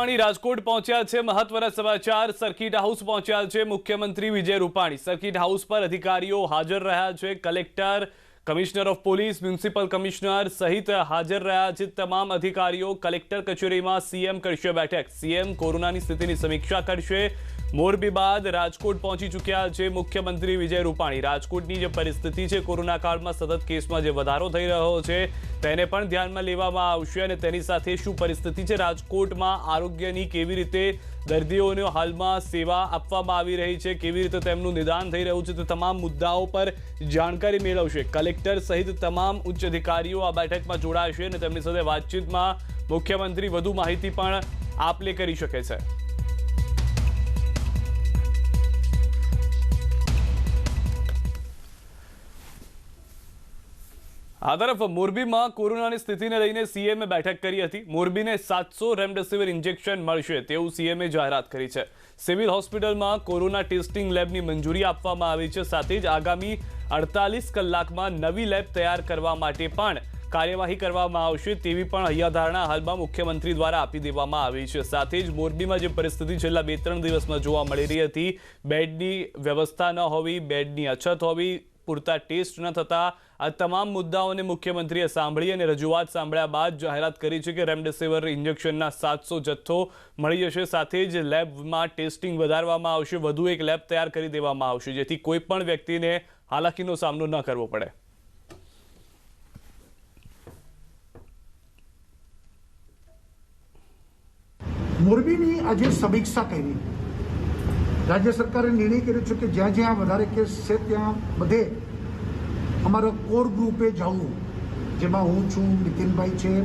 રાજકોટ પહોંચ્યા છે. મહત્વના સમાચાર. સર્કિટ હાઉસ પહોંચ્યા છે મુખ્યમંત્રી વિજય રૂપાણી. સર્કિટ હાઉસ પર અધિકારીઓ હાજર રહ્યા છે. Collector, commissioner of police, municipal commissioner સહિત હાજર રહ્યા છે તમામ અધિકારીઓ. કલેક્ટર કચેરીમાં સીએમ કરશે બેઠક. સીએમ કોરોનાની સ્થિતિની સમીક્ષા કરશે. મોરબી બાદ રાજકોટ પહોંચી ચૂક્યા છે મુખ્યમંત્રી વિજય રૂપાણી. રાજકોટની જે પરિસ્થિતિ છે, કોરોના કાળમાં સતત કેસમાં જે વધારો થઈ રહ્યો છે, તેને પણ ધ્યાનમાં લેવામાં આવશે અને તેની સાથે શું પરિસ્થિતિ છે? રાજકોટમાં આરોગ્યની કેવી રીતે દર્દીઓને હાલમાં સેવા આપવામાં આવી રહી છે, કેવી રીતે તેમનું નિદાન થઈ રહ્યું છે તે તમામ મુદ્દાઓ પર જાણકારી મેળવશે. કલેક્ટર સહિત તમામ ઉચ્ચ અધિકારીઓ આ બેઠકમાં જોડાશે અને તેમની સાથે વાતચીતમાં મુખ્યમંત્રી વધુ માહિતી પણ આપ લે કરી શકે છે. આ તરફ મોરબીમાં કોરોનાની સ્થિતિને લઈને સીએમએ બેઠક કરી હતી. મોરબીને સાતસો રેમડેસિવિર ઇન્જેક્શન મળશે તેવું સીએમએ જાહેરાત કરી છે. સિવિલ હોસ્પિટલમાં કોરોના ટેસ્ટિંગ લેબની મંજૂરી આપવામાં આવી છે. સાથે જ આગામી અડતાલીસ કલાકમાં નવી લેબ તૈયાર કરવા માટે પણ કાર્યવાહી કરવામાં આવશે તેવી પણ હૈયાધારણા હાલમાં મુખ્યમંત્રી દ્વારા આપી દેવામાં આવી છે. સાથે જ મોરબીમાં જે પરિસ્થિતિ છેલ્લા બે ત્રણ દિવસમાં જોવા મળી રહી હતી, બેડની વ્યવસ્થા ન હોવી, બેડની અછત હોવી, પૂરતા ટેસ્ટ ન થતા આ તમામ મુદ્દાઓને મુખ્યમંત્રીએ સાંભળી અને રજૂઆત સાંભળ્યા બાદ જાહેરાત કરી છે કે રેમડેસિવિર ઇન્જેક્શનના સાતસો જથ્થો મળી જશે. સાથે જ લેબમાં ટેસ્ટિંગ વધારવામાં આવશે. વધુ એક લેબ તૈયાર કરી દેવામાં આવશે, જેથી કોઈ પણ વ્યક્તિને હાલાકીનો સામનો ન કરવો પડે. મોરબીની આજે સમીક્ષા કરી. રાજ્ય સરકારે નિર્ણય કર્યો છે કે જ્યાં જ્યાં વધારે કેસ છે ત્યાં બધે અમારા કોર ગ્રુપે જવું જેમાં હું છું, નીતિનભાઈ છે,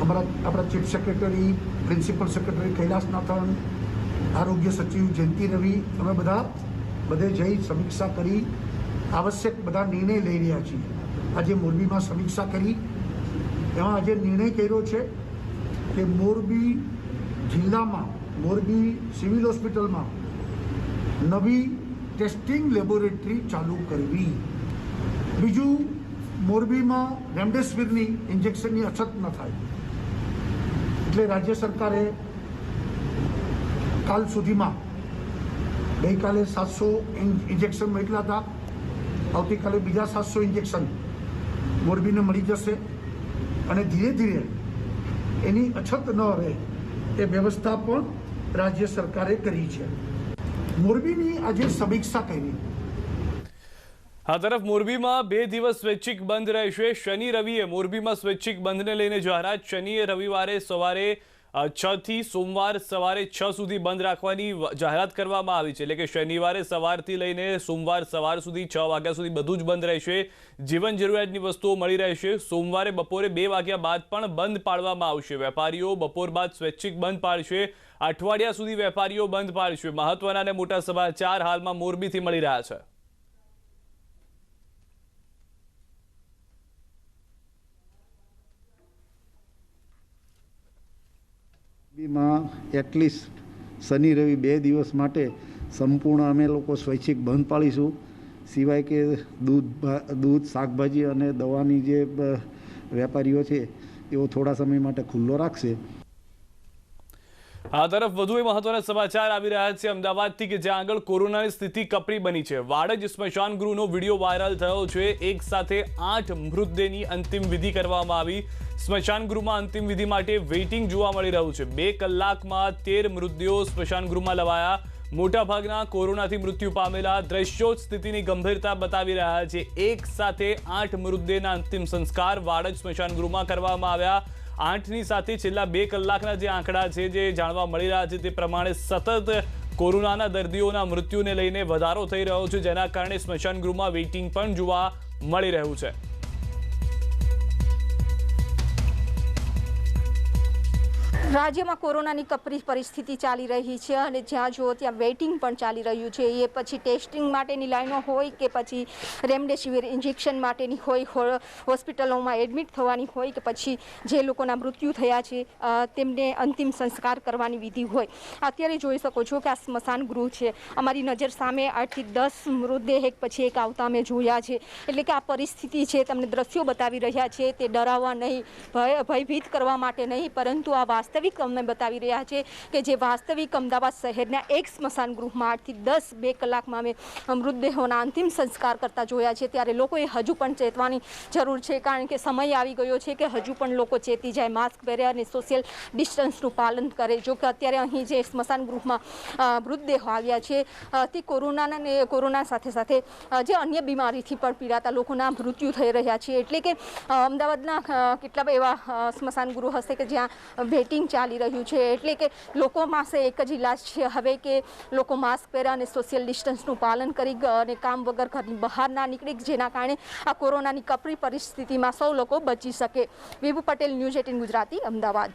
અમારા, આપણા chief secretary, principal secretary Kailasnathan આરોગ્ય સચિવ જયંતિ રવિ, અમે બધા, બધે જઈ સમીક્ષા કરી, આવશ્યક બધા નિર્ણય લઈ રહ્યા છીએ. આજે મોરબીમાં સમીક્ષા કરી. એમાં આજે નિર્ણય કર્યો છે કે મોરબી જિલ્લામાં, મોરબી સિવિલ હોસ્પિટલમાં નવી ટેસ્ટિંગ લેબોરેટરી ચાલુ કરવી. બીજું, મોરબીમાં રેમડેસિવિરની ઇન્જેક્શનની અછત ન થાય. એટલે રાજ્ય સરકારે કાલ સુધીમાં ગઈકાલે સાતસો ઇન્જેક્શન મોકલ્યા હતા. આવતીકાલે બીજા સાતસો ઇન્જેક્શન મોરબીને મળી જશે. અને ધીરે ધીરે એની અછત ન રહે એ વ્યવસ્થા પણ રાજ્ય સરકારે કરી છે. મોરબીની આજે સમીક્ષા કરી. આ તરફ મોરબીમાં બે દિવસ સ્વૈચ્છિક બંધ રહેશે. શનિ રવિએ મોરબીમાં સ્વૈચ્છિક બંધને લઈને જાહેરાત. શનિએ રવિવારે સવારે છ થી સોમવાર સવારે છ સુધી બંધ રાખવાની જાહેરાત કરવામાં આવી છે. એટલે કે શનિવારે સવારથી લઈને સોમવાર સવાર સુધી છ વાગ્યા સુધી બધું જ બંધ રહેશે. જીવન જરૂરિયાતની વસ્તુઓ મળી રહેશે. સોમવારે બપોરે બે વાગ્યા બાદ પણ બંધ પાડવામાં આવશે. વેપારીઓ બપોર બાદ સ્વૈચ્છિક બંધ પાડશે. અઠવાડિયા સુધી વેપારીઓ બંધ પાડશે. મહત્વના અને મોટા સમાચાર હાલમાં મોરબીથી મળી રહ્યા છે. બીમાં એટલીસ્ટ શનિ રવિ બે દિવસ માટે સંપૂર્ણ અમે લોકો સ્વૈચ્છિક બંધ પાડીશું સિવાય કે દૂધ દૂધ, શાકભાજી અને દવાની જે વેપારીઓ છે, એઓ થોડા સમય માટે ખુલ્લો રાખશે. આ તરફ વધુ એ મહત્વના સમાચાર આવી રહ્યા છે. અમદાવાદથી કે જ્યાં આગળ કોરોનાની સ્થિતિ કપરી બની છે. વાડજ સ્મશાન ગૃહનો વીડિયો વાયરલ થયો છે. એક સાથે આઠ મૃતદેહની અંતિમ વિધિ કરવામાં આવી. સ્મશાન ગૃહમાં અંતિમ વિધિ માટે વેઇટિંગ જોવા મળી રહ્યું છે. બે કલાકમાં તેર મૃતદેહો સ્મશાન ગૃહમાં લવાયા. મોટાભાગના કોરોનાથી મૃત્યુ પામેલા દ્રશ્યો સ્થિતિની ગંભીરતા બતાવી રહ્યા છે. એક સાથે આઠ મૃતદેહના અંતિમ સંસ્કાર વાડજ સ્મશાન ગૃહમાં કરવામાં આવ્યા. આઠની સાથે છેલ્લા બે કલાકના જે આંકડા છે, જે જાણવા મળી રહ્યા છે, તે પ્રમાણે સતત કોરોનાના દર્દીઓના મૃત્યુને લઈને વધારો થઈ રહ્યો છે, જેના કારણે સ્મશાન ગૃહમાં વેઇટિંગ પણ જોવા મળી રહ્યું છે. રાજ્યમાં કોરોનાની કપરી પરિસ્થિતિ ચાલી રહી છે અને જ્યાં જુઓ ત્યાં વેઇટિંગ પણ ચાલી રહ્યું છે. એ પછી ટેસ્ટિંગ માટેની લાઈનો હોય કે પછી રેમડેસિવિર ઇન્જેક્શન માટેની હોય હોસ્પિટલોમાં એડમિટ થવાની હોય કે પછી જે લોકોના મૃત્યુ થયા છે તેમને અંતિમ સંસ્કાર કરવાની વિધિ હોય. અત્યારે જોઈ શકો છો કે આ સ્મશાન ગૃહ છે. અમારી નજર સામે આઠથી દસ મૃતદેહ એક પછી એક આવતા અમે જોયા છે. એટલે કે આ પરિસ્થિતિ છે તમને દ્રશ્યો બતાવી રહ્યા છે. તે ડરાવવા નહીં, ભય, ભયભીત કરવા માટે નહીં, પરંતુ આ વાસ્તવિક વાસ્તવિક અમને બતાવી રહ્યા છે કે જે વાસ્તવિક અમદાવાદ શહેરના એક સ્મશાન ગૃહમાં આઠથી દસ બે કલાકમાં અમે મૃતદેહોના અંતિમ સંસ્કાર કરતા જોયા છે. ત્યારે લોકોએ હજુ પણ ચેતવાની જરૂર છે કારણ કે સમય આવી ગયો છે કે હજુ પણ લોકો ચેતી જાય, માસ્ક પહેરે અને સોશિયલ ડિસ્ટન્સનું પાલન કરે. જો કે અત્યારે અહીં જે સ્મશાન ગૃહમાં મૃતદેહો આવ્યા છે તે કોરોનાના ને, કોરોના સાથે સાથે જે અન્ય બીમારીથી પણ પીડાતા લોકોના મૃત્યુ થઈ રહ્યા છે. એટલે કે અમદાવાદના કેટલા એવા સ્મશાન ગૃહ હશે કે જ્યાં વેટિંગ ચાલી રહ્યું છે. એટલે કે લોકો પાસે એક જ ઇલાજ છે. હવે કે લોકો માસ્ક પહેર્યા અને સોશિયલ ડિસ્ટન્સનું પાલન કરી અને કામ વગર ઘરની બહાર ના નીકળી જેના કારણે આ કોરોનાની કપરી પરિસ્થિતિમાં સૌ લોકો બચી શકે. Vibhu Patel, news eighteen Gujarati, Ahmedabad.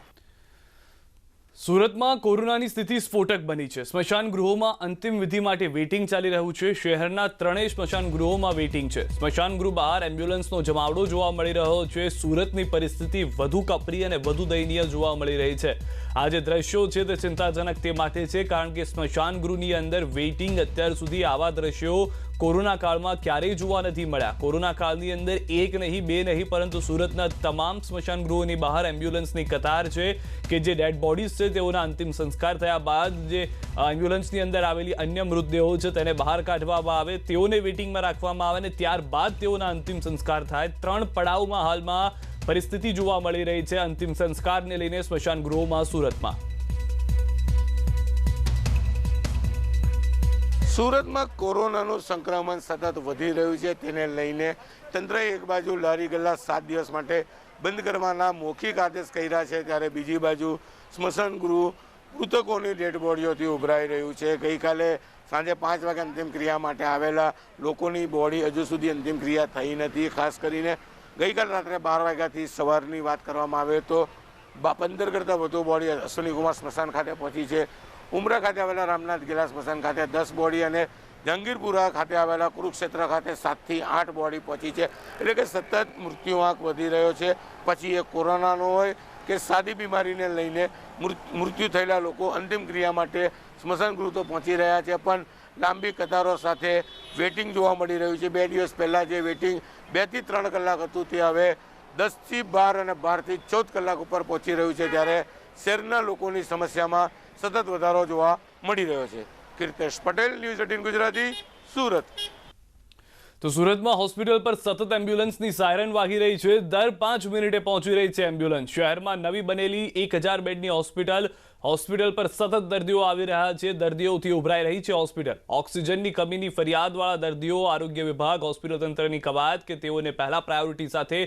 સુરતમાં કોરોનાની સ્થિતિ સ્ફોટક બની છે. સ્મશાન ગૃહોમાં અંતિમ વિધિ માટે વેઇટિંગ ચાલી રહ્યું છે. શહેરના ત્રણેય સ્મશાન ગૃહોમાં વેઇટિંગ છે. સ્મશાન ગૃહ બહાર એમ્બ્યુલન્સનો જમાવડો જોવા મળી રહ્યો છે. સુરતની પરિસ્થિતિ વધુ કપરી અને વધુ દયનીય જોવા મળી રહી છે. આ જે દ્રશ્યો છે તે ચિંતાજનક તે માટે છે, કારણ કે સ્મશાન ગૃહની અંદર વેઇટિંગ અત્યાર સુધી આવા દ્રશ્યો કોરોના કાળમાં ક્યારેય જોવા નથી મળ્યા. કોરોના કાળની અંદર એક નહીં, બે નહીં, પરંતુ સુરતના તમામ સ્મશાન ગૃહોની બહાર એમ્બ્યુલન્સની કતાર છે કે જે ડેડ બોડીઝ છે તેઓના અંતિમ સંસ્કાર થયા બાદ જે એમ્બ્યુલન્સની અંદર આવેલી અન્ય મૃતદેહો છે તેને બહાર કાઢવામાં આવે, તેઓને વેટિંગમાં રાખવામાં આવે અને ત્યારબાદ તેઓના અંતિમ સંસ્કાર થાય. ત્રણ પડાવમાં હાલમાં પરિસ્થિતિ જોવા મળી રહી છે અંતિમ સંસ્કારને લઈને સ્મશાન ગૃહોમાં સુરતમાં. સુરતમાં કોરોનાનું સંક્રમણ સતત વધી રહ્યું છે. તેને લઈને તંત્રએ એક બાજુ લારી ગલ્લા સાત દિવસ માટે બંધ કરવાના મૌખિક આદેશ કર્યા છે. ત્યારે બીજી બાજુ સ્મશાન ગૃહ મૃતકોની ડેડ બોડીઓથી ઉભરાઈ રહ્યું છે. ગઈકાલે સાંજે પાંચ વાગે અંતિમ ક્રિયા માટે આવેલા લોકોની બોડી હજુ સુધી અંતિમ ક્રિયા થઈ નથી. ખાસ કરીને ગઈકાલ રાત્રે બાર વાગ્યાથી સવારની વાત કરવામાં આવે તો પંદર કરતાં વધુ બોડી અશ્વિની કુમાર સ્મશાન ખાતે પહોંચી છે. ઉમરા ખાતે આવેલા રામનાથ ગિલા સ્મશાન ખાતે દસ બોડી અને જહાંગીરપુરા ખાતે આવેલા કુરુક્ષેત્ર ખાતે સાતથી આઠ બોડી પહોંચી છે. એટલે કે સતત મૃત્યુઆંક વધી રહ્યો છે. પછી એ કોરોનાનો હોય કે સાદી બીમારીને લઈને મૃત- મૃત્યુ થયેલા લોકો અંતિમ ક્રિયા માટે સ્મશાન ગૃહ તો પહોંચી રહ્યા છે. પણ લાંબી કતારો સાથે વેટિંગ જોવા મળી રહ્યું છે. બે દિવસ પહેલાં જે વેટિંગ બેથી ત્રણ કલાક હતું તે હવે દસથી બાર અને બારથી ચૌદ કલાક ઉપર પહોંચી રહ્યું છે ત્યારે શહેરના લોકોની સમસ્યામાં સતત વધારો જોવા મળી રહ્યો છે. Kirtesh Patel, news eighteen Gujarati, Surat. તો સુરતમાં હોસ્પિટલ પર સતત એમ્બ્યુલન્સની સાયરન વાગી રહી છે. દર પાંચ મિનિટે પહોંચી રહી છે એમ્બ્યુલન્સ. શહેરમાં નવી બનેલી એક હજાર બેડની હોસ્પિટલ. હોસ્પિટલ પર સતત દર્દીઓ આવી રહ્યા છે. દર્દીઓથી ઉભરાઈ રહી છે હોસ્પિટલ. ઓક્સિજનની કમીની ફરિયાદવાળા દર્દીઓ, આરોગ્ય વિભાગ, હોસ્પિટલ તંત્રની કવાયત કે તેઓને પહેલા પ્રાયોરિટી સાથે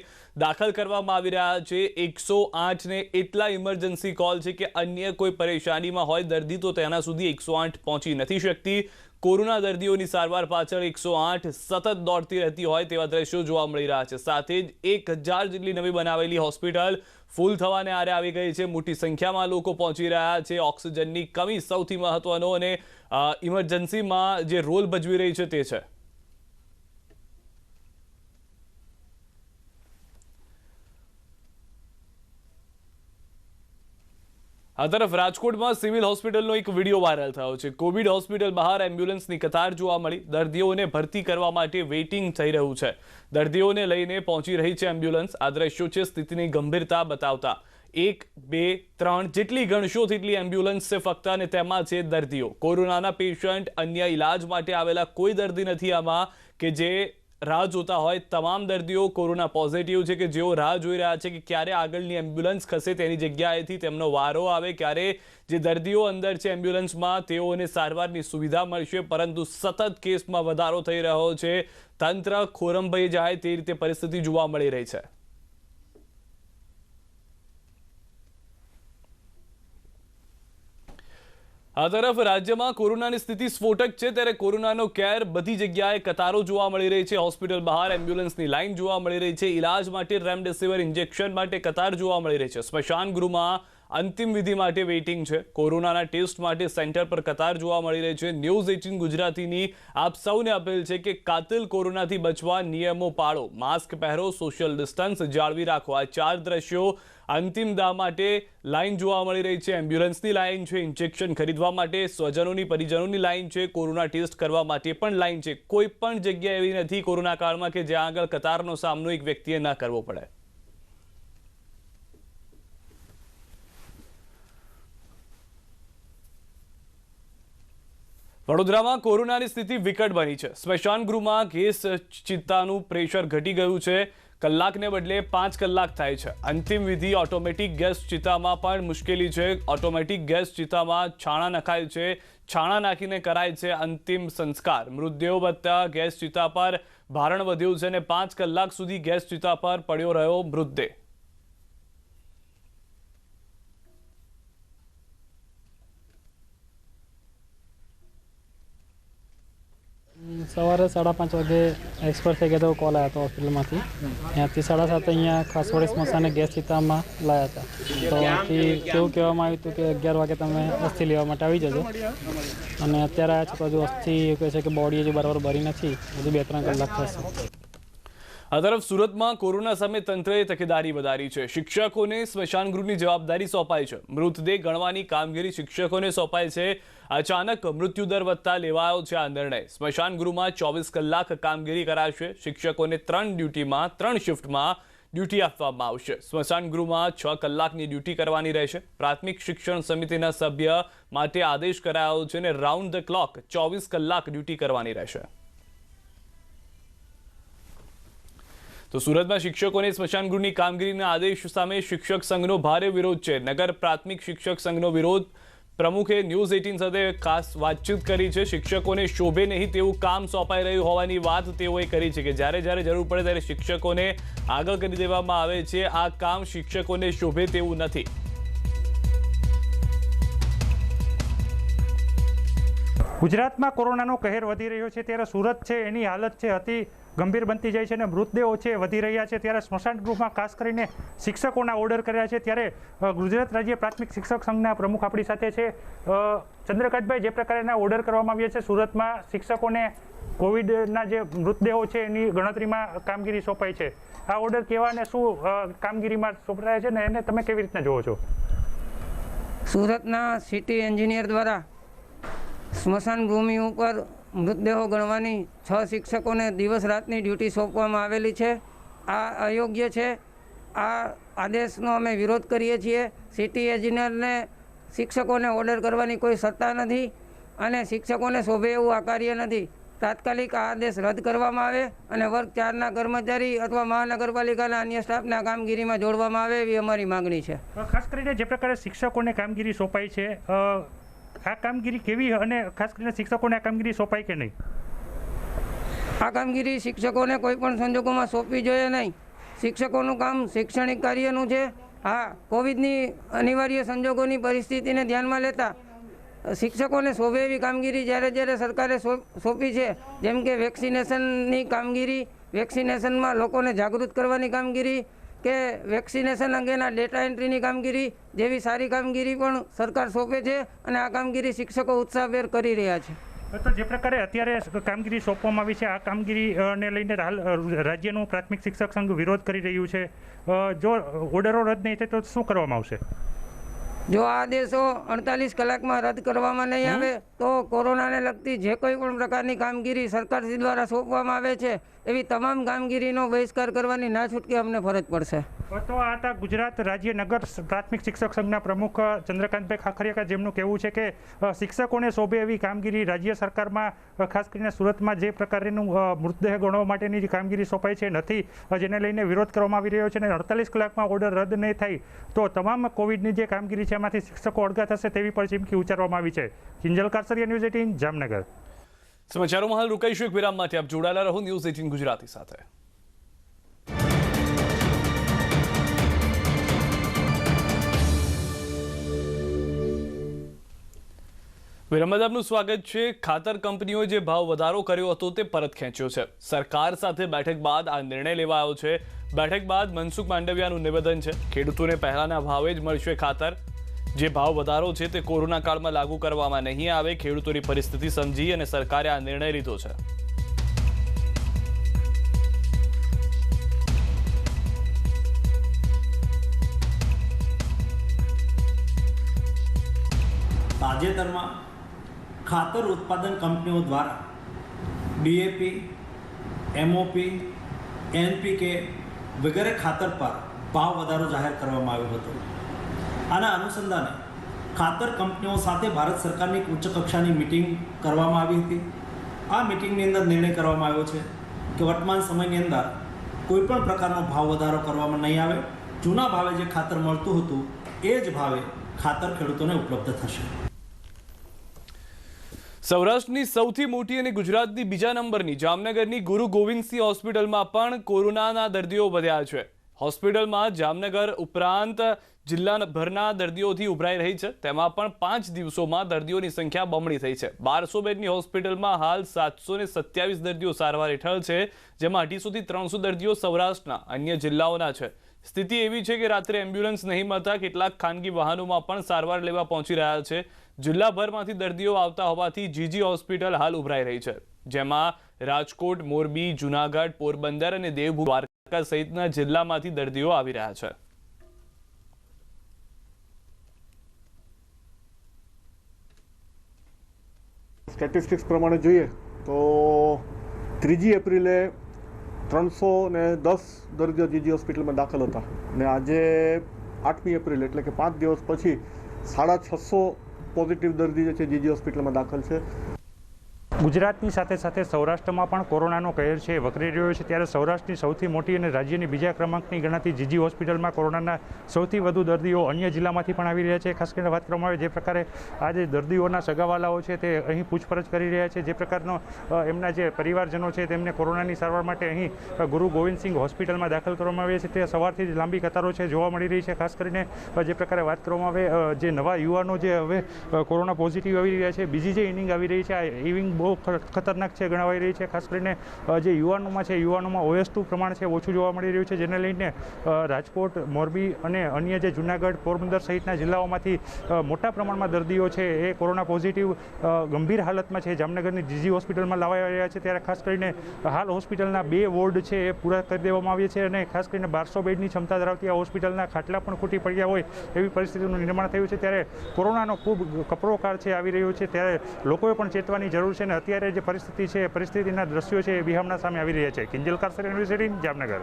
દાખલ કરવામાં આવી રહ્યા છે. એકસો આઠને એટલા ઇમરજન્સી કોલ છે કે અન્ય કોઈ પરેશાનીમાં હોય દર્દી તો તેના સુધી એકસો આઠ પહોંચી નથી શકતી. કોરોના દર્દીઓની સારવાર પાછળ એકસો આઠ સતત દોડતી રહેતી હોય તેવા દ્રશ્યો જોવા મળી રહ્યા છે. સાથે જ એક હજાર જેટલી નવી બનાવેલી હોસ્પિટલ ફૂલ થવાને આરે આવી ગઈ છે. મોટી સંખ્યામાં લોકો પહોંચી રહ્યા છે. ઓક્સિજનની કમી સૌથી મહત્વનો અને ઇમરજન્સીમાં જે રોલ ભજવી રહી છે તે છે. આ તરફ રાજકોટમાં સિવિલ હોસ્પિટલનો એક વીડિયો વાયરલ થયો છે. કોવિડ હોસ્પિટલ બહાર એમ્બ્યુલન્સની કતાર જોવા મળી. દર્દીઓને ભરતી કરવા માટે વેઇટિંગ થઈ રહ્યું છે. દર્દીઓને લઈને પહોંચી રહી છે એમ્બ્યુલન્સ. આ દ્રશ્યો છે સ્થિતિની ગંભીરતા બતાવતા. એક, બે, ત્રણ જેટલી ગણશો તેટલી એમ્બ્યુલન્સ છે ફક્ત અને તેમાં છે દર્દીઓ. કોરોનાના પેશન્ટ અન્ય ઇલાજ માટે આવેલા કોઈ દર્દી નથી આમાં કે જે રાહ જોતા હોય, તમામ દર્દીઓ કોરોના પોઝિટિવ છે કે જેઓ રાહ જોઈ રહ્યા છે કે ક્યારે આગળની એમ્બ્યુલન્સ ખસે તેની જગ્યાએથી તેમનો વારો આવે, ક્યારે જે દર્દીઓ અંદર છે એમ્બ્યુલન્સમાં તેઓને સારવારની સુવિધા મળશે, પરંતુ સતત કેસમાં વધારો થઈ રહ્યો છે. તંત્ર ખોરંભાઈ જાય તે રીતે પરિસ્થિતિ જોવા મળી રહી છે. આ તરફ રાજ્યમાં કોરોનાની સ્થિતિ સ્ફોટક છે, ત્યારે કોરોનાનો કેર બધી જગ્યાએ કતારો જોવા મળી રહી છે. હોસ્પિટલ બહાર, એમ્બ્યુલન્સની લાઇન જોવા મળી રહી છે. ઇલાજ માટે રેમડેસિવિર ઇન્જેક્શન માટે કતાર જોવા મળી રહી છે. સ્મશાન ગૃહમાં અંતિમ વિધિ માટે વેઇટિંગ છે. કોરોનાના ટેસ્ટ માટે સેન્ટર પર કતાર જોવા મળી રહી છે. ન્યૂઝ એટીન ગુજરાતીની આપ સૌને અપીલ છે કે કાતિલ કોરોનાથી બચવા નિયમો પાળો. માસ્ક પહેરો, સોશિયલ ડિસ્ટન્સ જાળવી રાખો. આ ચાર દ્રશ્યો અંતિમ દા માટે લાઇન જોવા મળી રહી છે. એમ્બ્યુલન્સની લાઇન છે, ઇન્જેક્શન ખરીદવા માટે, સ્વજનોની, પરિજનોની લાઇન છે, કોરોના ટેસ્ટ કરવા માટે પણ લાઇન છે. કોઈ પણ જગ્યા એવી નથી કોરોના કાળમાં કે જ્યાં આગળ કતારનો સામનો એક વ્યક્તિએ ના કરવો પડે. વડોદરામાં કોરોનાની સ્થિતિ વિકટ બની છે. સ્મશાન ગૃહમાં કેસ ચિંતાનું પ્રેશર ઘટી ગયું છે. કલાકને બદલે પાંચ કલાક થાય છે. અંતિમ વિધિ ઓટોમેટિક ગેસ ચિતામાં પણ મુશ્કેલી છે. ઓટોમેટિક ગેસ ચિતામાં છાણા નખાય છે. છાણા નાખીને કરાય છે અંતિમ સંસ્કાર. મૃતદેહો વધતા ગેસ ચિતા પર ભારણ વધ્યું છે અને પાંચ કલાક સુધી ગેસ ચિતા પર પડ્યો રહ્યો મૃતદેહ. સવારે સાડા પાંચ વાગે એક્સપાયર થઈ ગયા તો કોલ આવ્યો હતો હોસ્પિટલમાંથી ત્યાંથી સાડા સાત અહીંયા ખાસવાડી સ્મશાને ગેસ ચિતામાં લાયા હતા. તો ત્યાંથી કેવું કહેવામાં આવ્યું હતું કે અગિયાર વાગે તમે અસ્થિ લેવા માટે આવી જજો. અને અત્યારે છે તો હજુ અસ્થિ કહે છે કે બોડી હજુ બરાબર ભરી નથી, હજુ બે ત્રણ કલાક થશે. આ તરફ સુરતમાં કોરોના સામે તંત્રએ તકેદારી વધારી છે. શિક્ષકોને સ્મશાનગૃહની જવાબદારી સોંપાઈ છે. મૃતદેહ ગણવાની કામગીરી શિક્ષકોને સોંપાઈ છે. અચાનક મૃત્યુદર વધતા લેવાયો છે આ નિર્ણય. સ્મશાનગૃહમાં ચોવીસ કલાક કામગીરી કરાશે. શિક્ષકોને ત્રણ ડ્યુટીમાં, ત્રણ શિફ્ટમાં ડ્યુટી આપવામાં આવશે. સ્મશાનગૃહમાં છ કલાકની ડ્યુટી કરવાની રહેશે. પ્રાથમિક શિક્ષણ સમિતિના સભ્ય માટે આદેશ કરાયો છે અને રાઉન્ડ ધ ક્લોક ચોવીસ કલાક ડ્યુટી કરવાની રહેશે. તો સુરતમાં શિક્ષકોને સ્મશાનગૃહની કામગીરીના આદેશ સામે શિક્ષક સંઘનો ભારે વિરોધ છે. નગર પ્રાથમિક શિક્ષક સંઘનો વિરોધ પ્રમુખે ન્યૂઝ એટીન સાથે ખાસ વાતચીત કરી છે. શિક્ષકોને શોભે નહીં તેવું કામ સોંપાઈ રહ્યું હોવાની વાત તેઓએ કરી છે કે જ્યારે જ્યારે જરૂર પડે ત્યારે શિક્ષકોને આગળ કરી દેવામાં આવે છે. આ કામ શિક્ષકોને શોભે તેવું નથી. ગુજરાતમાં કોરોનાનો કહેર વધી રહ્યો છે. ત્યારે સુરત છે, એની હાલત છે અતિ ગંભીર બનતી જાય છે અને મૃતદેહો છે વધી રહ્યા છે. ત્યારે સ્મશાન ગૃહમાં ખાસ કરીને શિક્ષકોના ઓર્ડર કર્યા છે. ત્યારે ગુજરાત રાજ્ય પ્રાથમિક શિક્ષક સંઘના પ્રમુખ આપણી સાથે છે. ચંદ્રકાંતભાઈ, જે પ્રકારના ઓર્ડર કરવામાં આવ્યા છે, સુરતમાં શિક્ષકોને કોવિડના જે મૃતદેહો છે એની ગણતરીમાં કામગીરી સોંપાઈ છે. આ ઓર્ડર કેવા અને શું કામગીરીમાં સોંપાયા છે ને એને તમે કેવી રીતના જોવો છો? સુરતના સિટી એન્જિનિયર દ્વારા સ્મશાન ભૂમિ ઉપર મૃતદેહો ગણવાની છ શિક્ષકોને દિવસ રાતની ડ્યુટી સોંપવામાં આવેલી છે. આ અયોગ્ય છે. આ આદેશનો અમે વિરોધ કરીએ છીએ. સિટી એન્જિનિયરને શિક્ષકોને ઓર્ડર કરવાની કોઈ સત્તા નથી અને શિક્ષકોને શોભે એવું આ કાર્ય નથી. તાત્કાલિક આ આદેશ રદ કરવામાં આવે અને વર્ગ ચારના કર્મચારી અથવા મહાનગરપાલિકાના અન્ય સ્ટાફના કામગીરીમાં જોડવામાં આવે એવી અમારી માગણી છે. ખાસ કરીને જે પ્રકારે શિક્ષકોને કામગીરી સોંપાઈ છે આ કામગીરી કેવી અને ખાસ કરીને શિક્ષકોને આ કામગીરી સોંપાય કે નહીં? આ કામગીરી શિક્ષકોને કોઈ પણ સંજોગોમાં સોંપવી જોઈએ નહીં. શિક્ષકોનું કામ શૈક્ષણિક કાર્યનું છે. હા કોવિડની અનિવાર્ય સંજોગોની પરિસ્થિતિને ધ્યાનમાં લેતા શિક્ષકોને શોભે એવી કામગીરી જ્યારે જ્યારે સરકારે સોંપી છે. જેમ કે વેક્સિનેશનની કામગીરી, વેક્સિનેશનમાં લોકોને જાગૃત કરવાની કામગીરી કે વેક્સિનેશન અંગેના ડેટા એન્ટ્રીની કામગીરી જેવી સારી કામગીરી પણ સરકાર સોંપે છે અને આ કામગીરી શિક્ષકો ઉત્સાહભેર કરી રહ્યા છે. તો જે પ્રકારે અત્યારે કામગીરી સોંપવામાં આવી છે, આ કામગીરીને લઈને હાલ રાજ્યનું પ્રાથમિક શિક્ષક સંઘ વિરોધ કરી રહ્યું છે. જો ઓર્ડરો રદ નહીં થાય તો શું કરવામાં આવશે? જો આ આદેશો અડતાલીસ કલાકમાં રદ કરવામાં નહીં આવે તો કોરોનાને લગતી જે કોઈ પણ પ્રકારની કામગીરી સરકાર દ્વારા સોંપવામાં આવે છે એવી તમામ કામગીરીનો બહિષ્કાર કરવાની ના છૂટકે અમને ફરજ પડશે. તો આ હતા ગુજરાત રાજ્ય નગર પ્રાથમિક શિક્ષક સંઘના પ્રમુખ ચંદ્રકાંતભાઈ ખાખરિયા જેમનું કહેવું છે કે શિક્ષકોને શોભે એવી કામગીરી રાજ્ય સરકારમાં ખાસ કરીને સુરતમાં જે પ્રકારનું મૃતદેહ ગણવા માટેની જે કામગીરી સોંપાઈ છે, નથી જેને લઈને વિરોધ કરવામાં આવી રહ્યો છે અને અડતાલીસ કલાકમાં ઓર્ડર રદ નહીં થાય, તો તમામ કોવિડની જે કામગીરી છે એમાંથી શિક્ષકો અડગા થશે તેવી પણ ચીમકી ઉચ્ચારવામાં આવી છે. Jinjal Karsariya, news eighteen Jamnagar. સમાચારોમાં હાલ રોકાઈશું એક વિરામ માટે આપ જોડાયેલા રહો ન્યૂઝ એટીન ગુજરાતી સાથે. વિરામબાદ આપનું સ્વાગત છે. ખાતર કંપનીઓએ જે ભાવ વધારો કર્યો હતો તે પરત ખેંચ્યો છે. સરકાર સાથે બેઠક બાદ આ નિર્ણય લેવાયો છે. બેઠક બાદ મનસુખ માંડવિયાનું નિવેદન છે. ખેડૂતોને પહેલાના ભાવે જ મળશે ખાતર. જે ભાવ વધારો છે તે કોરોના કાળમાં લાગુ કરવામાં નહીં આવે. ખેડૂતોની પરિસ્થિતિ સમજી અને સરકારે આ નિર્ણય લીધો છે. તાજેતરમાં ખાતર ઉત્પાદન કંપનીઓ દ્વારા ડીએપી, એમઓપી, એનપીકે વગેરે ખાતર પર ભાવ વધારો જાહેર કરવામાં આવ્યો હતો. આના અનુસંધાને ખાતર કંપનીઓ સાથે ભારત સરકારની ઉચ્ચ કક્ષાની મિટિંગ કરવામાં આવી હતી. આ મિટિંગની અંદર નિર્ણય કરવામાં આવ્યો છે કે વર્તમાન સમયની અંદર કોઈપણ પ્રકારનો ભાવ વધારો કરવામાં નહીં આવે. જૂના ભાવે જે ખાતર મળતું હતું, એ જ ભાવે ખાતર ખેડૂતોને ઉપલબ્ધ થશે. સૌરાષ્ટ્રની સૌથી મોટી અને ગુજરાતની બીજા નંબરની જામનગરની ગુરુ ગોવિંદસિંહ હોસ્પિટલમાં પણ કોરોનાના દર્દીઓ વધ્યા છે. હોસ્પિટલમાં જામનગર ઉપરાંત જિલ્લાભરના દર્દીઓથી ઉભરાઈ રહી છે. તેમાં પણ પાંચ દિવસોમાં દર્દીઓની સંખ્યા બમણી થઈ છે. બારસો બેડની હોસ્પિટલમાં હાલ સાતસો ને સત્યાવીસ દર્દીઓ સારવાર હેઠળ છે, જેમાં અઢીસોથી ત્રણસો દર્દીઓ સૌરાષ્ટ્રના, અન્ય જિલ્લાઓના છે. સ્થિતિ એવી છે કે રાત્રે એમ્બ્યુલન્સ નહીં મળતા કેટલાક ખાનગી વાહનોમાં પણ સારવાર લેવા પહોંચી રહ્યા છે. જિલ્લાભરમાંથી દર્દીઓ આવતા હોવાથી જીજી હોસ્પિટલ હાલ ઉભરાઈ રહી છે. જેમાં રાજકોટ, મોરબી, જુનાગઢ, પોરબંદર અને દેવભૂ દ્વારકા સહિતના જિલ્લામાંથી દર્દીઓ આવી રહ્યા છે. સ્ટેટિસ્ટિક્સ પ્રમાણે જોઈએ તો ત્રીજી એપ્રિલે ત્રણસો ને દસ દર્દીઓ જીજી હોસ્પિટલમાં દાખલ હતા. અને આજે આઠમી એપ્રિલ એટલે કે પાંચ દિવસ પછી સાડા છસો પોઝિટિવ દર્દી જે છે જીજી હોસ્પિટલમાં દાખલ છે ગુજરાતની સાથે સાથે સૌરાષ્ટ્રમાં પણ કોરોનાનો કહેર છે, વકરી રહ્યો છે. ત્યારે સૌરાષ્ટ્રની સૌથી મોટી અને રાજ્યની બીજા ક્રમાંકની ગણાતી જીજી હોસ્પિટલમાં કોરોનાના સૌથી વધુ દર્દીઓ અન્ય જિલ્લામાંથી પણ આવી રહ્યા છે. ખાસ કરીને વાત કરવામાં આવે જે પ્રકારે આજે દર્દીઓના સગાવાલાઓ છે તે અહીં પૂછપરછ કરી રહ્યા છે. જે પ્રકારનો એમના જે પરિવારજનો છે તેમને કોરોનાની સારવાર માટે અહીં ગુરુ ગોવિંદસિંહ હોસ્પિટલમાં દાખલ કરવામાં આવ્યા છે. તે સવારથી જ લાંબી કતારો છે જોવા મળી રહી છે. ખાસ કરીને જે પ્રકારે વાત કરવામાં આવે જે નવા યુવાનો જે હવે કોરોના પોઝિટિવ આવી રહ્યા છે, બીજી જે ઇનિંગ આવી રહી છે, આ ઇનિંગ બહુ ખતરનાક છે ગણાવાઈ રહી છે. ખાસ કરીને જે યુવાનોમાં છે, યુવાનોમાં ઓએસ પ્રમાણ છે, ઓછું જોવા મળી રહ્યું છે. જેને લઈને રાજકોટ, મોરબી અને અન્ય જે જુનાગઢ, પોરબંદર સહિતના જિલ્લાઓમાંથી મોટા પ્રમાણમાં દર્દીઓ છે, એ કોરોના પોઝિટિવ ગંભીર હાલતમાં છે. જામનગરની જીજી હોસ્પિટલમાં લાવાઈ રહ્યા છે. ત્યારે ખાસ કરીને, હાલ હોસ્પિટલના બે વોર્ડ છે, એ પૂરા કરી દેવામાં આવ્યા છે અને ખાસ કરીને બારસો બેડની ક્ષમતા ધરાવતી આ હોસ્પિટલના ખાટલા પણ ખૂટી પડ્યા હોય એવી પરિસ્થિતિનું નિર્માણ થયું છે. ત્યારે કોરોનાનો ખૂબ કપરો કાળ છે, આવી રહ્યો છે. ત્યારે લોકોએ પણ ચેતવાની જરૂર છે અને અત્યારે જે પરિસ્થિતિ છે, એ પરિસ્થિતિના દ્રશ્યો છે એ બિહામણા સામે આવી રહ્યા છે. કિંજલ કારસર યુનિવર્સિટી જામનગર.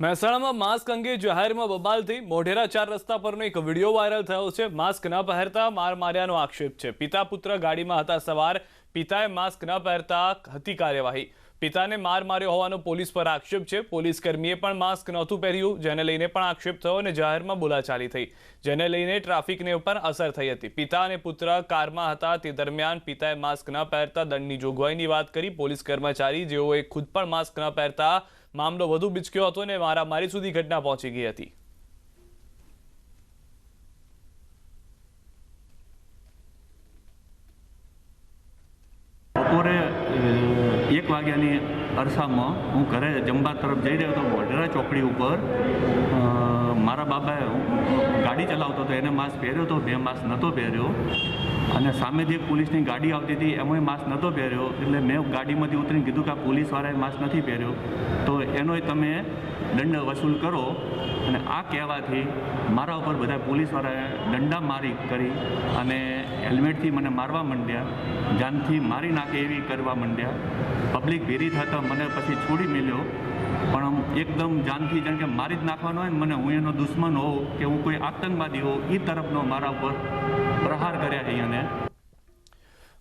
મહેસાણામાં માસ્ક અંગે જાહેરમાં બબાલ થઈ મોઢેરા ચાર રસ્તા પરનો એક વીડિયો વાયરલ થયો છે. માસ્ક ન પહેરતા માર માર્યાનો આક્ષેપ છે. પિતા પુત્ર ગાડીમાં હતા સવાર. પિતાએ માસ્ક ન પહેરતા હતી કાર્યવાહી. પિતાને માર માર્યો હોવાનો પોલીસ પર આક્ષેપ છે. પોલીસ કર્મીએ પણ માસ્ક નહોતું પહેર્યું, જેને લઈને પણ આક્ષેપ થયો અને જાહેરમાં બોલાચાલી થઈ. જેને લઈને ટ્રાફિકને પણ અસર થઈ હતી. પિતા અને પુત્ર કારમાં હતા. તે દરમિયાન પિતાએ માસ્ક ન પહેરતા દંડની જોગવાઈની વાત કરી. પોલીસ કર્મચારી જેઓએ ખુદ પણ માસ્ક ન પહેરતા મામલો વધુ બિચક્યો હતો અને મારામારી સુધી ઘટના પહોંચી ગઈ હતી બપોરે અ, એક વાગ્યાની અરસામાં હું ઘરે જમવા તરફ જઈ રહ્યો હતો મોઢેરા ચોકડી ઉપર. મારા બાબાએ ગાડી ચલાવતો હતો, એને માસ્ક પહેર્યો હતો મેં માસ્ક નહોતો પહેર્યો. અને સામેથી એક પોલીસની ગાડી આવતી હતી, એમાંય માસ્ક નહોતો પહેર્યો. એટલે મેં ગાડીમાંથી ઉતરીને કીધું કે આ પોલીસવાળાએ માસ્ક નથી પહેર્યો. તો એનોય તમે દંડ વસૂલ કરો. અને આ કહેવાથી મારા ઉપર બધા પોલીસવાળાએ દંડા મારી કરી અને હેલ્મેટથી મને મારવા માંડ્યા. જાનથી મારી નાખે એવી કરવા માંડ્યા. પબ્લિક ભેરી થતાં મને પછી છોડી મેલ્યો. પણ એકદમ જાનથી જાણ કે મારી જ નાખવાનો હોય મને હું એનો દુશ્મન હોઉં કે હું કોઈ આતંકવાદી હોઉં એ તરફનો મારા ઉપર પ્રહાર કર્યા અહીંયાને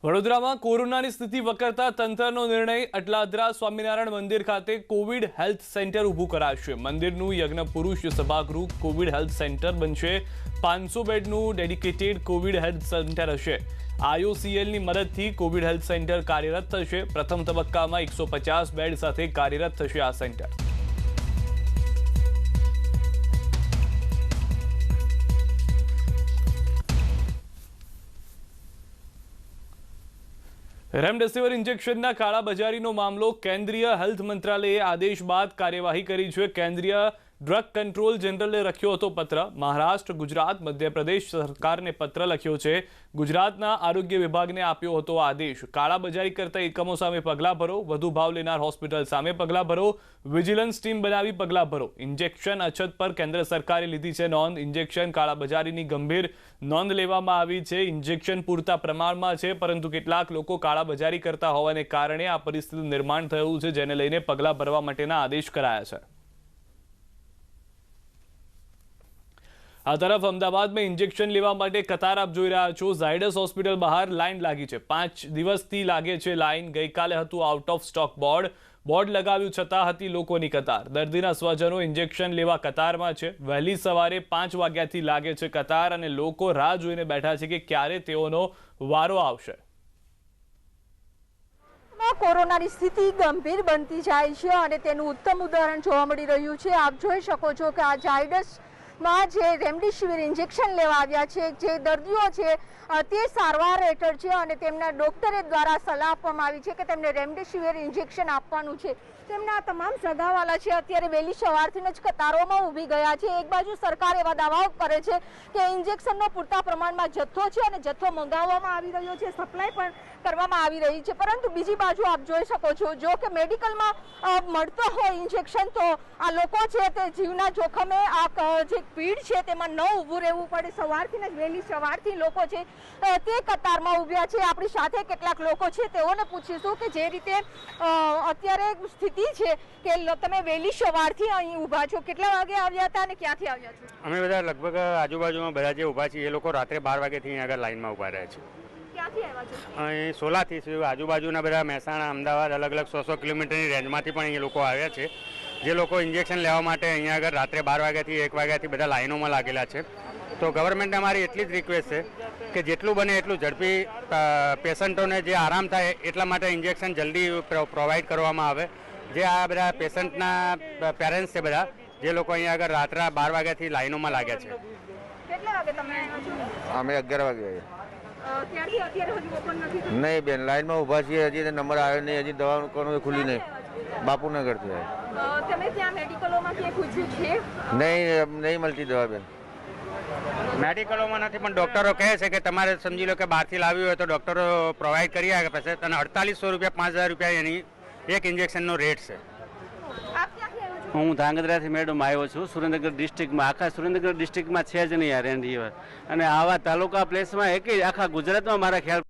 વડોદરામાં કોરોનાની સ્થિતિ વકરતા તંત્રનો નિર્ણય અટલાદરા સ્વામિનારાયણ મંદિર ખાતે કોવિડ હેલ્થ સેન્ટર ઊભું કરાશે. મંદિરનું યજ્ઞ પુરુષ સભાગૃહ કોવિડ હેલ્થ સેન્ટર બનશે. પાંચસો બેડનું ડેડિકેટેડ કોવિડ હેલ્થ સેન્ટર હશે. આઈઓસીએલની મદદથી કોવિડ હેલ્થ સેન્ટર કાર્યરત થશે. પ્રથમ તબક્કામાં એકસો પચાસ બેડ સાથે કાર્યરત થશે આ સેન્ટર. રેમડેસિવિર ઇન્જેક્શનના કાળાબજારીનો મામલો કેન્દ્રીય હેલ્થ મંત્રાલયે આદેશ બાદ કાર્યવાહી કરી છે. કેન્દ્રીય ડ્રગ કંટ્રોલ જનરલે લખ્યો હતો પત્ર. મહારાષ્ટ્ર, ગુજરાત, મધ્યપ્રદેશ સરકારને પત્ર લખ્યો છે. ગુજરાતના આરોગ્ય વિભાગને આપ્યો હતો આદેશ. કાળાબજારી કરતા એકમો સામે પગલાં ભરો. વધુ ભાવ લેનાર હોસ્પિટલ સામે પગલાં ભરો. વિજિલન્સ ટીમ બનાવી પગલાં ભરો. ઇન્જેક્શન અછત પર કેન્દ્ર સરકારે લીધી છે નોંધ. ઇન્જેક્શન કાળાબજારીની ગંભીર નોંધ લેવામાં આવી છે. ઇન્જેક્શન પૂરતા પ્રમાણમાં છે, પરંતુ કેટલાક લોકો કાળાબજારી કરતા હોવાને કારણે આ પરિસ્થિતિ નિર્માણ થયું છે, જેને લઈને પગલાં ભરવા માટેના આદેશ કરાયા છે. આ તરફ અમદાવાદમાં ઇન્જેક્શન લેવા માટે કતાર આપ જોઈ રહ્યા છો. ઝાયડસ હોસ્પિટલ બહાર લાઈન લાગી છે. પાંચ દિવસથી લાગે છે લાઈન. ગઈકાલે હતું out of stock board. Board લગાવ્યું છતાં હતી લોકોની કતાર. દર્દીના સ્વજનો ઇન્જેક્શન લેવા કતારમાં છે. વહેલી સવારે પાંચ વાગ્યાથી લાગે છે કતાર અને લોકો રાહ જોઈને બેઠા છે કે ક્યારે તેઓનો વારો આવશે. કોરોનાની સ્થિતિ ગંભીર બનતી જાય છે અને તેનું ઉત્તમ ઉદાહરણ જોવા મળી રહ્યું છે. આપ જોઈ શકો છો કે આ ઝાયડસમાં જે રેમડેસિવિર ઇન્જેક્શન લેવા આવ્યા છે, જે દર્દીઓ છે તે સારવાર હેઠળ છે અને તેમના ડોક્ટરે દ્વારા સલાહ આપવામાં આવી છે કે તેમને રેમડેસિવિર ઇન્જેક્શન આપવાનું છે. તેમના તમામ સગાવાલા છે, અત્યારે વહેલી સવારથી જ કતારોમાં ઊભી ગયા છે. એક બાજુ સરકાર એવા દાવાઓ કરે છે કે ઇન્જેક્શનનો પૂરતા પ્રમાણમાં જથ્થો છે અને જથ્થો મંગાવવામાં આવી રહ્યો છે, સપ્લાય પણ કરવામાં આવી રહી છે. પરંતુ બીજી બાજુ આપ જોઈ શકો છો, જો કે મેડિકલમાં મળતો હોય ઇન્જેક્શન તો આ લોકો છે તે જીવના જોખમે આ જે ભીડ છે તેમાં ન ઊભું રહેવું પડે. સવારથી ને વહેલી સવારથી લોકો છે તે કતારમાં ઊભ્યા છે. આપણી સાથે કેટલાક લોકો છે, તેઓને પૂછીશું કે જે રીતે અત્યારે સ્થિતિ છે કે તમે વહેલી સવારથી અહીં ઊભા છો. કેટલા વાગે આવ્યા હતા અને ક્યાંથી આવ્યા છો? અમે બધા લગભગ આજુબાજુમાં બધા જે ઊભા છીએ એ લોકો રાત્રે બાર વાગ્યાથી અહીં આગળ લાઈનમાં ઊભા રહે છે. અહીં સોલાથી આજુબાજુના બધા મહેસાણા અમદાવાદ અલગ અલગ સો સો કિલોમીટરની રેન્જમાંથી પણ અહીં લોકો આવ્યા છે. જે લોકો ઇન્જેક્શન લેવા માટે અહીંયા આગળ રાત્રે બાર વાગ્યાથી એક વાગ્યાથી બધા લાઈનોમાં લાગેલા છે. તો ગવર્મેન્ટને અમારી એટલી જ રિક્વેસ્ટ છે કે જેટલું બને એટલું ઝડપી પેશન્ટોને જે આરામ થાય એટલા માટે ઇન્જેક્શન જલ્દી પ્રોવાઈડ કરવામાં આવે. જે આ બધા પેશન્ટના પેરેન્ટ્સ છે બધા જે લોકો અહીંયા આગળ રાત્રે બાર વાગ્યાથી લાઈનોમાં લાગ્યા છે. કેટલા વાગે તમે આવ્યા છો? અમે અગિયાર વાગે આવ્યા અ, ત્યારથી અત્યારે હજુ ઓપન નથી થયું. નહીં બેન લાઈનમાં ઊભા છીએ હજી નંબર આવ્યો નહીં હજી દવા કોનું ખુલ્લી નહીં. બાપુનગરથી નહીં નહીં મળતી દવા બેન. મેડિકલોમાં નથી પણ ડોક્ટરો કહે છે કે તમારે સમજી લો કે બહારથી લાવ્યું હોય તો ડોક્ટરો પ્રોવાઈડ કરી આપે છે. અને અડતાલીસો રૂપિયા પાંચ હજાર રૂપિયા એની એક ઇન્જેક્શનનો રેટ છે. હું ધાંગધ્રાથી મેડમ આવ્યો છું. સુરેન્દ્રનગર ડિસ્ટ્રિક્ટમાં આખા સુરેન્દ્રનગર ડિસ્ટ્રિક્ટમાં છે જ નહીં આ રેન્ડીવર અને આવા તાલુકા પ્લેસમાં એક આખા ગુજરાતમાં મારા ખ્યાલ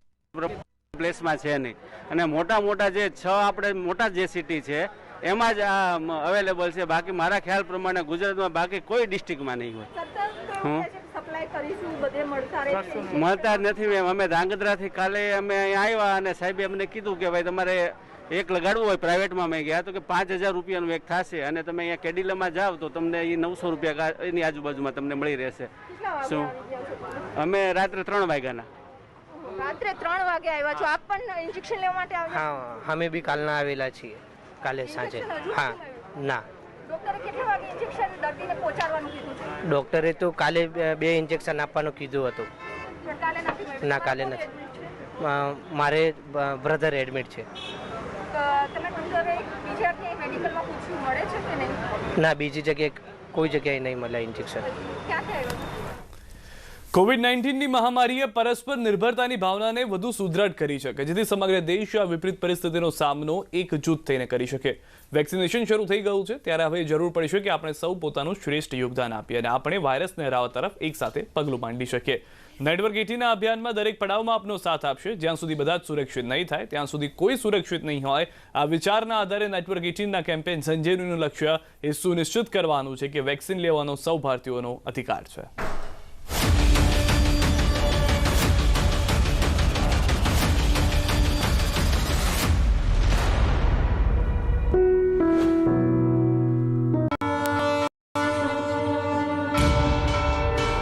પ્લેસમાં છે નહીં. અને મોટા મોટા જે છ આપણે મોટા જે સિટી છે એમાં જ આ અવેલેબલ છે. બાકી મારા ખ્યાલ પ્રમાણે ગુજરાતમાં બાકી કોઈ ડિસ્ટ્રિક્ટમાં નહીં હોય. બધે મળતા જ નથી મેમ. અમે ધાંગધ્રાથી કાલે અમે અહીંયા આવ્યા અને સાહેબે અમને કીધું કે ભાઈ તમારે એક લગાડવું હોય પ્રાઇવેટમાં મેં ગયા તો કે પાંચ હજાર રૂપિયાનું એક થશે અને તમે અહીંયા કેડિલામાં જાઓ તો તમને એ નવસો રૂપિયા એની આજુબાજુમાં તમને મળી રહેશે. શું? અમે રાત્રે ત્રણ વાગ્યાના. રાત્રે ત્રણ વાગે આવ્યા છો. આપ પણ ઇન્જેક્શન લેવા માટે આવ્યા હા અમે બી કાલના આવેલા છીએ. કાલે સાંજે. હા ના. ડોક્ટરે કેટલા વાગે ઇન્જેક્શન દર્દીને પહોંચાડવાનું કીધું છે? ડૉક્ટરે તો કાલે બે- ઇન્જેક્શન આપવાનું કીધું હતું. ના કાલે નથી. મારે બ્રધર એડમિટ છે. તમે ડોક્ટરે બીજા ક્યાંય મેડિકલમાં પૂછ્યું મળે છે કે નહીં? ના બીજી જગ્યાએ કોઈ જગ્યાએ નહીં મળે ઇન્જેક્શન કોવિડ નાઇન્ટીનની મહામારીએ પરસ્પર નિર્ભરતાની ભાવનાને વધુ સુદૃઢ કરી છે કે જેથી સમગ્ર દેશ આ વિપરીત પરિસ્થિતિનો સામનો એકજૂથ થઈને કરી શકે. વેક્સિનેશન શરૂ થઈ ગયું છે ત્યારે હવે જરૂર પડશે કે આપણે સૌ પોતાનું શ્રેષ્ઠ યોગદાન આપીએ અને આપણે વાયરસને હરાવવા તરફ એક સાથે પગલું માંડી શકીએ. નેટવર્ક એટીના અભિયાનમાં દરેક પડાવમાં આપનો સાથ આપશે. જ્યાં સુધી બધા જ સુરક્ષિત નહીં થાય, ત્યાં સુધી કોઈ સુરક્ષિત નહીં હોય. આ વિચારના આધારે નેટવર્ક એટીનના કેમ્પેન સંજેવીનું લક્ષ્ય એ સુનિશ્ચિત કરવાનું છે કે વેક્સિન લેવાનો સૌ ભારતીયોનો અધિકાર છે.